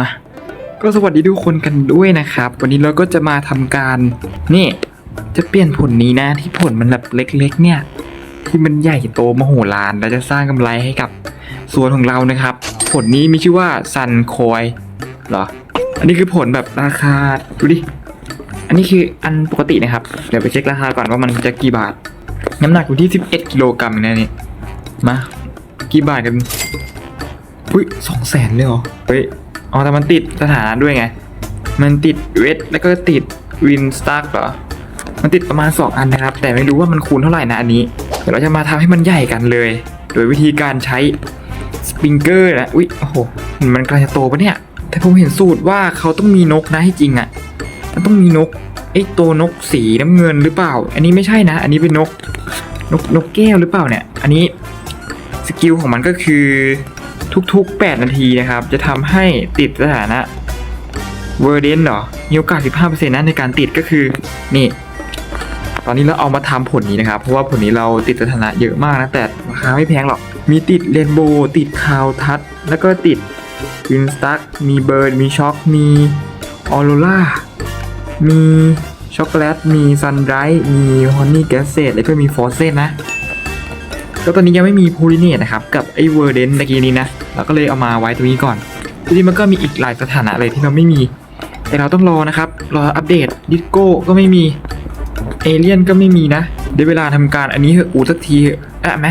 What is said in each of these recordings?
มาก็สวัสดีทุกคนกันด้วยนะครับ วันนี้เราก็จะมาทำการนี่จะเปลี่ยนผลนี้นะที่ผลมันแบบเล็ก ๆ เนี่ยที่มันใหญ่โตมโหฬารและจะสร้างกำไรให้กับสวนของเรานะครับ ผลนี้มีชื่อว่าซันคอยเหรอ อันนี้คือผลแบบราคาดูดิอันนี้คืออันปกตินะครับ เดี๋ยวไปเช็คราคาก่อนว่ามันจะกี่บาท น้ำหนักอยู่ที่ 11 กิโลกรัมนะนี่มากี่บาทกันอุ้ยสองแสนเลยเหรอเฮ้ย อ๋อแต่มันติดสถานะด้วยไง มันติดเวทแล้วก็ติดวินสตาร์กเหรอ มันติดประมาณ2อันนะครับ แต่ไม่รู้ว่ามันคูณเท่าไหร่นะอันนี้ เดี๋ยวเราจะมาทำให้มันใหญ่กันเลย โดยวิธีการใช้สปริงเกอร์นะ อุ๊ย โอ้โห มันกำลังจะโตปะเนี่ย แต่ผมเห็นสูตรว่าเขาต้องมีนกนะให้จริงอะ่ะ มันต้องมีนกไอ้ตัวนกสีน้ำเงินหรือเปล่า อันนี้ไม่ใช่นะ อันนี้เป็นนก นกนกแก้วหรือเปล่าเนี่ย อันนี้สกิลของมันก็คือ ทุก ๆ 8 นาทีนะครับ จะทำให้ติดสถานะเวอร์เดนเหรอมีโอกาส 15%นะในการติดก็คือ นี่ ตอนนี้เราเอามาทำผลนี้นะครับ เพราะว่าผลนี้เราติดสถานะเยอะมากนะ แต่ราคาไม่แพงหรอก มีติดเรนโบว์ติดคาวทัชแล้วก็ติดวินสตั๊กมีเบิร์ด มีช็อคมีออโรล่า มีช็อกโกแลต มีซันไรท์มีฮอนนี่แกสเซตแล้วก็มีฟอสเซตนะก็ตอนนี้ยังไม่มีโพลิเนตนะครับ กับไอ้เวอร์เดนตะกี้นี้นะ เราก็เลยเอามาไว้ตรงนี้ก่อน ทีนี้มันก็มีอีกหลายสถานะเลยที่เราไม่มี แต่เราต้องรอนะครับ รออัปเดตดิสโก้ก็ไม่มี เอเลี่ยนก็ไม่มีนะได้เวลาทำการอันนี้เหอะอูสักทีเหอะอะไหม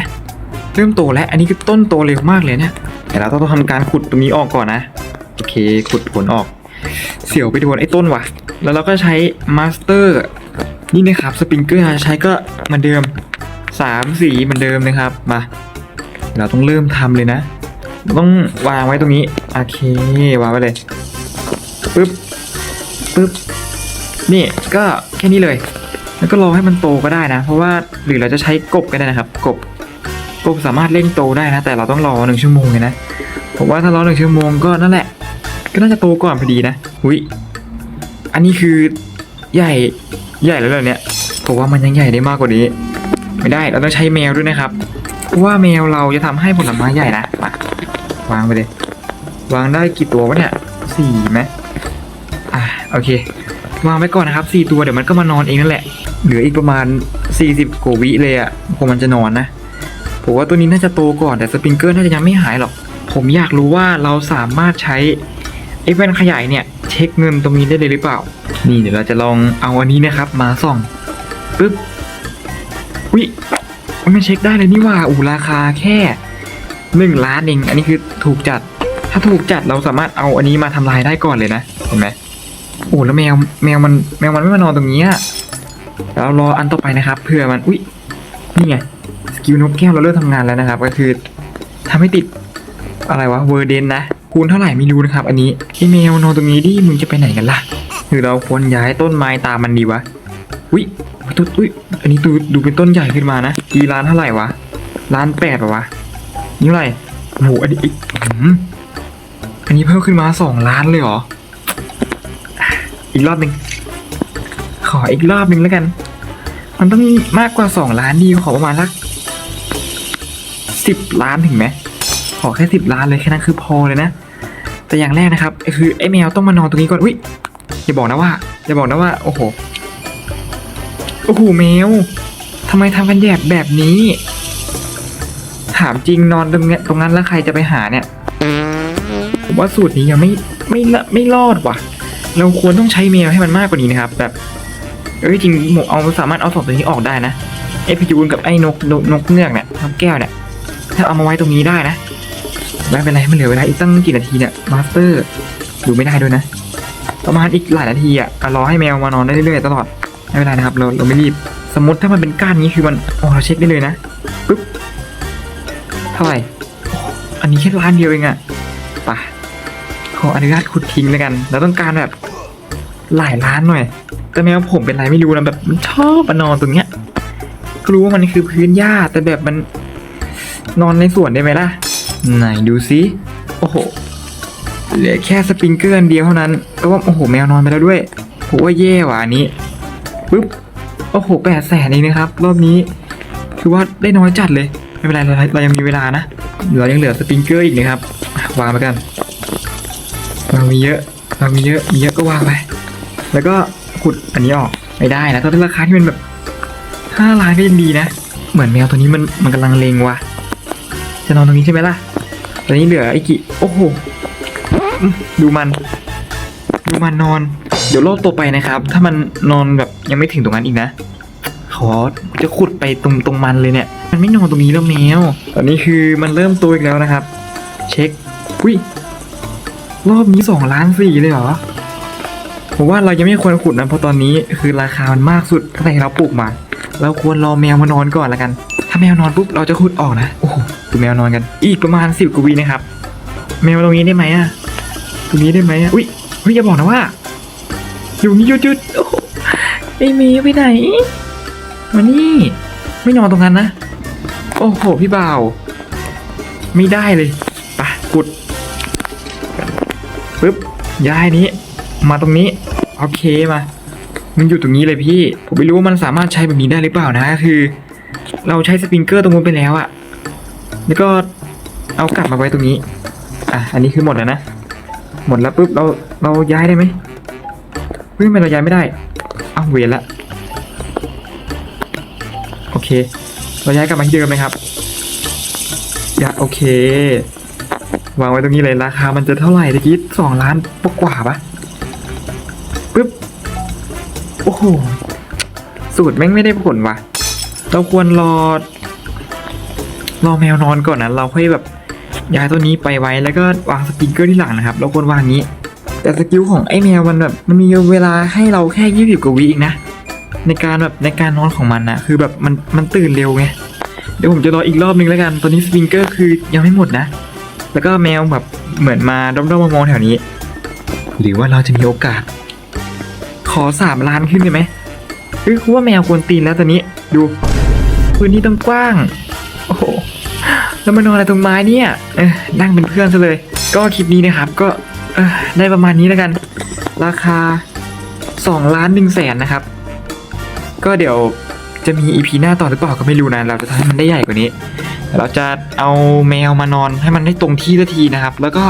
เริ่มโตแล้วอันนี้คือต้นโตเร็วมากเลยเนี่ยแต่เราต้องทำการขุดตรงนี้ออกก่อนนะ โอเคขุดผลออก เสียวไปโดนไอ้ต้นว่ะ แล้วเราก็ใช้มาสเตอร์นี่นะครับสปริงเกอร์ใช้ก็เหมือนเดิมสามสีเหมือนเดิมนะครับมา เราต้องเริ่มทำเลยนะ ต้องวางไว้ตรงนี้ โอเค วางไว้เลยปึ๊บปึ๊บ นี่ก็แค่นี้เลย แล้วก็รอให้มันโตก็ได้นะ เพราะว่าหรือเราจะใช้กบก็ได้นะครับ กบ กบสามารถเร่งโตได้นะ แต่เราต้องรอหนึ่งชั่วโมงเลยนะผมว่าถ้ารอหนึ่งชั่วโมงก็นั่นแหละ ก็น่าจะโตก่อนพอดีนะหุยอันนี้คือใหญ่ใหญ่แล้วเหรอเนี่ยผมว่ามันยังใหญ่ได้มากกว่านี้ ไม่ได้ เราต้องใช้แมวด้วยนะครับ เพราะว่าแมวเราจะทำให้ผลไม้ใหญ่นะมา วางไปเลยวางได้กี่ตัววะเนี่ยสี่ไหมอะโอเควางไว้ก่อนนะครับสี่ตัวเดี๋ยวมันก็มานอนเองนั่นแหละ เหลืออีกประมาณ 40กว่าวิเลยอะ่ะผมมันจะนอนนะผมว่าตัวนี้น่าจะโตก่อนแต่สปริงเกอร์น่าจะยังไม่หายหรอก ผมอยากรู้ว่าเราสามารถใช้ไอ้แว่นขยายเนี่ย เช็คเงินตรงนี้ได้เลยหรือเปล่า นี่เดี๋ยวเราจะลองเอาอันนี้นะครับ มาส่องปึ๊บอุ้ยมันเช็คได้เลยนี่ว่าอูราคาแค่ หนึ่งล้านเอง อันนี้คือถูกจัด ถ้าถูกจัดเราสามารถเอาอันนี้มาทำลายได้ก่อนเลยนะ เห็นไหมโอ้แล้วแมวแมวมันแมวมันไม่มานอนตรงนี้อะเรารออันต่อไปนะครับเผื่อมัน อุ้ยนี่ไงสกิลนกแก้วเราเริ่มทำงานแล้วนะครับ ก็คือทำให้ติดอะไรวะเวอร์เดนนะคูณเท่าไหร่ไม่รู้นะครับ อันนี้ไอแมวนอนตรงนี้ดิมึงจะไปไหนกันล่ะหรือเราควรย้ายต้นไม้ตามมันดีวะอุ้ยต้นอุ้ยอันนี้ดูดูเป็นต้นใหญ่ขึ้นมานะกี่ล้านเท่าไหร่วะล้านแปดวะนี่เท่ไรโอ้โหอันนี้อีกอื้อหืออันนี้เพิ่มขึ้นมาสองล้านเลยเหรอ อีกรอบหนึ่งขออีกรอบหนึ่งแล้วกัน มันต้องมากกว่าสองล้านดีขอประมาณสักสิบล้านถึงไหมขอแค่สิบล้านเลยแค่นั้นคือพอเลยนะ แต่อย่างแรกนะครับคือไอ้แมวต้องมานอนตรงนี้ก่อนอุ้ยอย่าบอกนะว่าอย่าบอกนะว่า โอ้โหโอ้โหแมวทำไมทำกันแยบแบบนี้ ถามจริงนอนตรงเนี้ยตรงนั้นแล้วใครจะไปหาเนี่ยผมว่าสูตรนี้ยังไม่ไม่ละไม่รอดว่ะ เราควรต้องใช้แมวให้มันมากกว่านี้นะครับ แบบเอ้ยจริงผมเอาสามารถเอาสองตัวนี้ออกได้นะไอพิจูนกับไอ้นกนกนกเงือกเนี่ยนกแก้วเนี่ยถ้าเอามาไว้ตรงนี้ได้นะไม่เป็นไรมันเหลือเวลาอีกตั้งกี่นาทีเนี่ยมาสเตอร์ดูไม่ได้ด้วยนะ ประมาณอีกหลายนาทีอะอะรอให้แมวมานอนได้เรื่อยๆตลอดไม่เป็นไรนะครับเราเราไม่รีบ สมมติถ้ามันเป็นก้านนี้คือมันโอ้เราเช็คได้เลยนะปึ๊บ เท่าไหร่โอ้อันนี้แค่ล้านเดียวเองอะไปะขออนุญาตขุดทิ้งแล้วกัน เราต้องการแบบหลายล้านหน่อย แต่แมวผมเป็นไรไม่รู้นะแบบมันชอบมานอนตรงเนี้ยก็รู้ว่ามันคือพื้นหญ้าแต่แบบมันนอนในสวนได้ไหมล่ะ ไหนดูซิ โอ้โห เหลือแค่สปริงเกอร์อันเดียวเท่านั้น ก็ว่าโอ้โหแมวนอนไปแล้วด้วยผมว่าแย่ว่ะอันนี้ปึ๊บ โอ้โหแปดแสนเองนะครับ รอบนี้ คือว่าได้น้อยจัดเลย ไม่เป็นไรเราเรายังมีเวลานะเรายังเหลือสปริงเกอร์อีกนะครับวางไปกันเรามีเยอะเรามีเยอะมีเยอะก็วางไปแล้วก็ขุดอันนี้ออกไม่ได้นะต้องเป็นราคาที่มันแบบห้าล้านก็ยังดีนะ เหมือนแมวตัวนี้มันมันกำลังเลงว่ะจะนอนตรงนี้ใช่ไหมล่ะตอนนี้เหลือไอ้กิโอ้โหดูมัน ดูมันนอน เดี๋ยวรอบต่อไปนะครับ ถ้ามันนอนแบบยังไม่ถึงตรงนั้นอีกนะขอจะขุดไปตรงตรงมันเลยเนี่ย มันไม่นอนตรงนี้แล้วแมว ตอนนี้คือมันเริ่มโตอีกแล้วนะครับ เช็คอุ้ยรอบนี้สองล้านสี่เลยเหรอ ผมว่าเรายังไม่ควรขุดนะเพราะตอนนี้คือราคามันมากสุดตั้งแต่เราปลูกมา เราควรรอแมวมานอนก่อนละกัน ถ้าแมวนอนปุ๊บเราจะขุดออกนะ โอ้โหดูแมวนอนกัน อีกประมาณสิบกว่าวินะครับ แมวตรงนี้ได้ไหมอะตรงนี้ได้ไหมอะอุ้ยเฮ้ยอย่าบอกนะว่า อยู่นี่หยุดหยุดโอ้ไอ้แมวไปไหน มานี่ ไม่นอนตรงนั้นนะ อ้โห พี่บ่าว ไม่ได้เลยปะกุดปึ๊บย้ายนี้ มาตรงนี้ โอเคมา มันอยู่ตรงนี้เลยพี่ ผมไม่รู้ว่ามันสามารถใช้แบบนี้ได้หรือเปล่านะคือ เราใช้สปริงเกอร์ตรงนู้นไปแล้วอะแล้วก็เอากลับมาไว้ตรงนี้ อะ อันนี้คือหมดแล้วนะ หมดแล้วปุ๊บเราเราย้ายได้ไหมเฮ้ยทำไมเราย้ายไม่ได้อ้าวเวรละ โอเค เราย้ายกลับมาที่เดิมไหมครับอย่าโอเควางไว้ตรงนี้เลยราคามันจะเท่าไหร่ตะกี้สองล้านกว่าปะปึ๊บโอ้โหสูตรแม่งไม่ได้ผลว่ะ เราควรรอรอแมวนอนก่อนนะเราค่อยแบบย้ายตัวนี้ไปไว้แล้วก็วางสปริงเกอร์ที่หลังนะครับ เราควรวางอย่างนี้ แต่สกิลของไอ้แมวมันแบบมันมีเวลาให้เราแค่ยี่สิบกว่าวิเองนะ ในการแบบในการนอนของมันนะคือแบบมันมันตื่นเร็วไงเดี๋ยวผมจะรออีกรอบนึงแล้วกัน ตอนนี้สปริงเกอร์คือยังไม่หมดนะ แล้วก็แมวแบบเหมือนมาด้อมๆมองๆแถวนี้ หรือว่าเราจะมีโอกาส ขอสามล้านขึ้นได้ไหมเฮ้ยคือว่าแมวควรตีนแล้วตอนนี้ ดู พื้นที่ต้องกว้าง โอ้โหแล้วมานอนอะไรตรงไม้เนี่ยเออนั่งเป็นเพื่อนซะเลย ก็คลิปนี้นะครับ ก็ได้ประมาณนี้แล้วกัน ราคา2ล้าน1แสนนะครับ ก็เดี๋ยวจะมีอีพีหน้าต่อหรือเปล่าก็ไม่รู้นะ เราจะทำให้มันได้ใหญ่กว่านี้ เราจะเอาแมวมานอนให้มันได้ตรงที่สักทีนะครับ แล้วก็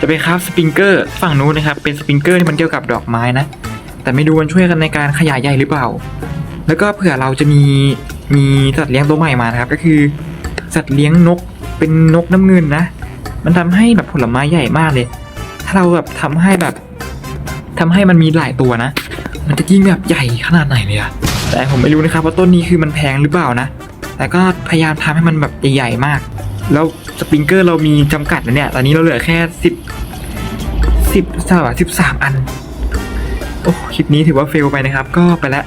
จะไปคราฟสปริงเกอร์ฝั่งนู้นนะครับ เป็นสปริงเกอร์ที่มันเกี่ยวกับดอกไม้นะ แต่ไม่ดูมันช่วยกันในการขยายใหญ่หรือเปล่า แล้วก็เผื่อเราจะมีมีสัตว์เลี้ยงตัวใหม่มานะครับ ก็คือสัตว์เลี้ยงนกเป็นนกน้ำเงินนะ มันทำให้แบบผลไม้ใหญ่มากเลย ถ้าเราแบบทำให้แบบทำให้มันมีหลายตัวนะ มันจะยิ่งแบบใหญ่ขนาดไหนเลยอะแต่ผมไม่รู้นะครับว่าต้นนี้คือมันแพงหรือเปล่านะ แต่ก็พยายามทำให้มันแบบใหญ่ๆมาก แล้วสปริงเกอร์เรามีจำกัดนะเนี่ย ตอนนี้เราเหลือแค่สิบสิบสามสิบสามอัน โอ้คลิปนี้ถือว่าเฟลไปนะครับ ก็ไปแล้ว